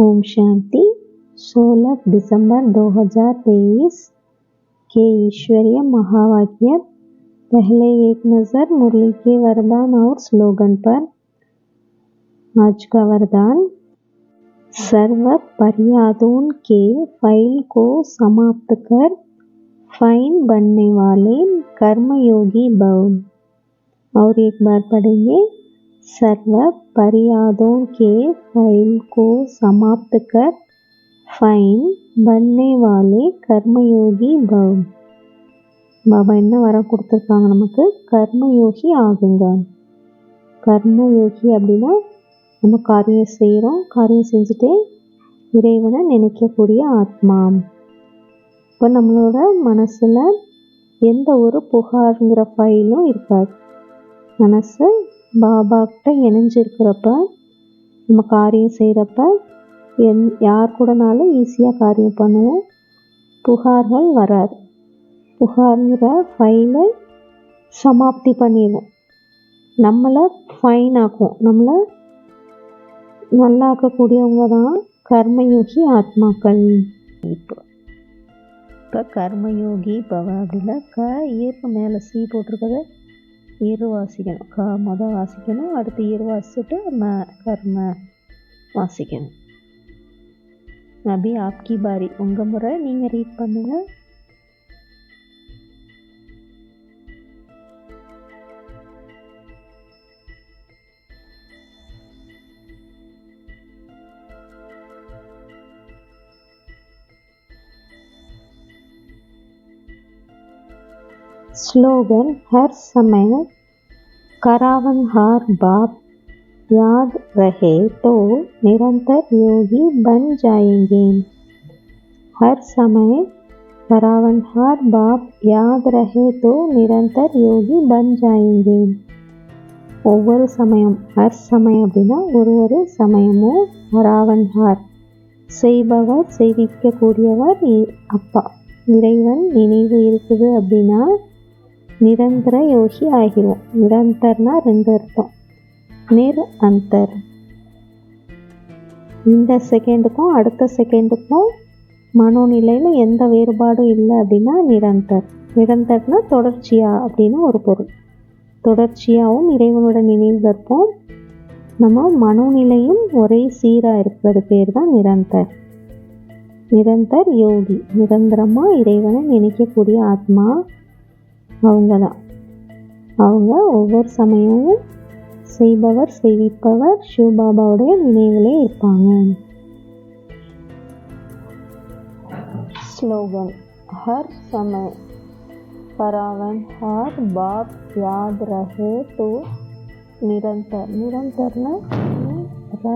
ओम शांति। 16 दिसंबर 2023 के ईश्वरीय महावाक्य, पहले एक नज़र मुरली के वरदान और स्लोगन पर। आज का वरदान सर्व पर्यादों के फ़ाइल को समाप्त कर फाइन बनने वाले कर्मयोगी भव और एक बार पढ़ेंगे सर्व पर्यादों के फाइल को समाप्त कर ஃபைன் பண்ணே வாலே கர்மயோகி பவ் பாபா என்ன வரம் கொடுத்துருக்காங்க நமக்கு கர்மயோகி ஆகுங்க கர்மயோகி அப்படின்னா நம்ம காரியம் செய்கிறோம் காரியம் செஞ்சுட்டே இறைவனை நினைக்கக்கூடிய ஆத்மா இப்போ நம்மளோட மனசில் எந்த ஒரு புகாருங்கிற ஃபைலும் இருக்காது மனசு பாபாக்கிட்ட இணைஞ்சிருக்கிறப்ப நம்ம காரியம் செய்கிறப்ப என் யார் கூடனாலும் ஈஸியாக காரியம் பண்ணுவோம். புகார்கள் வராது. புகாருங்கிற ஃபைலை சமாப்தி பண்ணிடுவோம். நம்மளை ஃபைன் ஆக்குவோம். நம்மளை நல்லாக்கக்கூடியவங்க தான் கர்மயோகி ஆத்மாக்கள். இப்போ இப்போ கர்மயோகி பவ அப்படின்னா க ஈர்ப்பு மேலே சீ போட்டிருக்கத. இரு வாசிக்கணும் க மொதல் வாசிக்கணும் அடுத்து இரு வாசிச்சுட்டு ம கர்ம வாசிக்கணும். அபி ஆப்கி பாரி உங்கள் முறை நீங்கள் ரீட் பண்ணுங்கள் स्लोगन हर समय करावनहार बाप याद रहे तो निरंतर योगी बन जाएंगे हर समय करावनहार बाप याद रहे तो निरंतर योगी बन जाएंगे ஒவ்வொரு சமயம் ஹர் சமயம் அப்படின்னா ஒரு ஒரு சமயமும் ஹராவன்ஹார் செய்பவர் செய்விக்கக்கூடியவர் அப்பா இறைவன் நினைவு இருக்குது அப்படின்னா நிரந்தர யோகி ஆகிடுவோம் நிரந்தர்னா ரெண்டு அர்த்தம். நிர் அந்தர். இந்த செகண்டுக்கும் அடுத்த செகண்டுக்கும் மனோநிலையில் எந்த வேறுபாடும் இல்லை அப்படின்னா நிரந்தர். நிரந்தர்னா தொடர்ச்சியா அப்படின்னு ஒரு பொருள். தொடர்ச்சியாகவும் இறைவனோட நினைவில் இருப்போம் நம்ம மனோநிலையும் ஒரே சீராக இருக்கிறது பேர் தான் நிரந்தர். நிரந்தர் யோகி. நிரந்தரமாக இறைவனை நினைக்கக்கூடிய ஆத்மா அவங்க தான் அவங்க ஒவ்வொரு சமயமும் செய்பவர் செய்விப்பவர் சிவபாபாவுடைய நினைவிலே இருப்பாங்க. ஸ்லோகன் ஹர் சமய பராவன் ஹர் பாப் யாத் ரஹே तो நிரந்தர். நிரந்தர்னா ர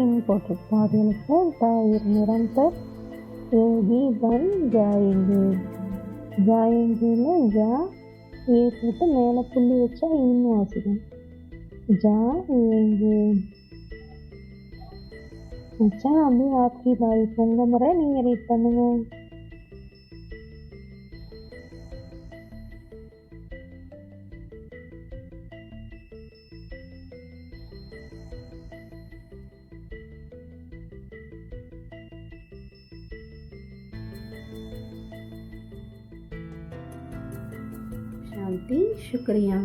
இன் போட்டிருப்போம் அது எனக்கு நிரந்தர். யோகி பன் ஜாயிங்கு ஜாயங்கில எங்கேயுமே ஜா ஏற்றுட்டு மேலே புள்ளி வச்சா இன்னும் வாசிக்கும். ஜா எங்கே வச்சா அப்படியே ஆக்கி பாய் பொங்க முறை நீங்கள் ரீட் பண்ணுங்கள் बहुत ही शुक्रिया।